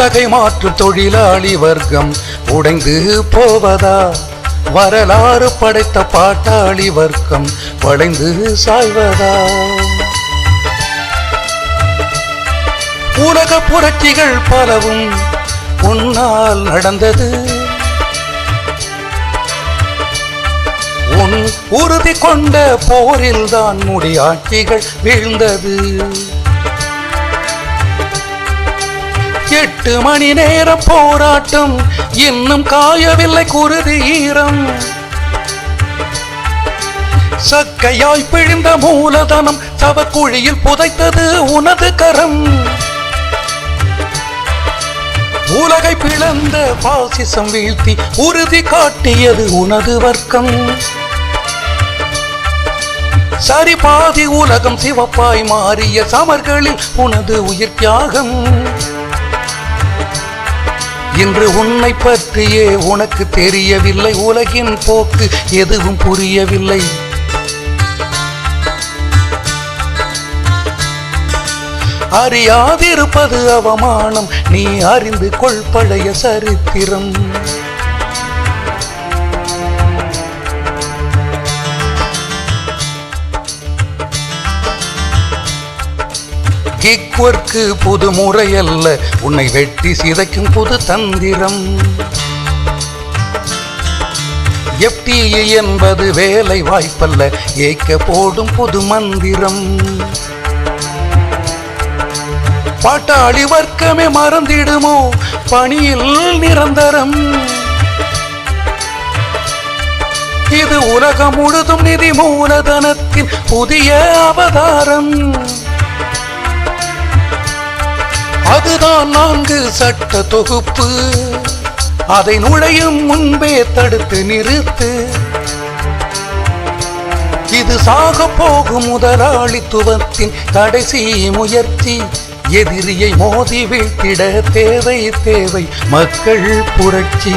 உலகை மாற்றும் தொழிலாளி வர்க்கம். உடைந்து போவதா? வரலாறு படைத்த பாட்டாளி வர்க்கம். வளைந்து சாய்வதா? உலக புரட்சிகள் பலவும் உன்னால் நடந்தது. உன் உறுதி கொண்ட போரில்தான் முடியாட்சிகள் வீழ்ந்தது. எட்டு மணி நேரம் போராட்டம். இன்னும் காயவில்லை குருதி ஈரம். சக்கையாய் பிழிந்த மூலதனம் சவக்குழியில் புதைத்தது உனது கரம். உலகை பிளந்த பாசிசம் வீழ்த்தி உறுதி காட்டியது உனது வர்க்கம். சரி பாதி உலகம் சிவப்பாய் மாறிய சமர்களில் உனது உயிர் தியாகம். இன்று உன்னை பற்றியே உனக்கு தெரியவில்லை. உலகின் போக்கு எதுவும் புரியவில்லை. அறியாதிருப்பது அவமானம். நீ அறிந்து கொள் பழைய சரித்திரம். கிக்வர்க்கு புது முறையல்ல. உன்னை வெட்டி சிதைக்கும் புது தந்திரம். எஃப்டிஇ என்பது வேலை வாய்ப்பல்ல. ஏக்க போடும் புது மந்திரம். பாட்டாளி வர்க்கமே மறந்திடுமோ? பணியில் நிரந்தரம். இது உலகம் முழுதும் நிதி மூலதனத்தின் புதிய அவதாரம். அதுதான் நான்கு சட்ட தொகுப்பு. அதை நுழையும் முன்பே தடுத்து நிறுத்து. இது சாக போகும் முதலாளித்துவத்தின் கடைசி முயற்சி. எதிரியை மோதி வீழ்த்திட தேவை தேவை மக்கள் புரட்சி.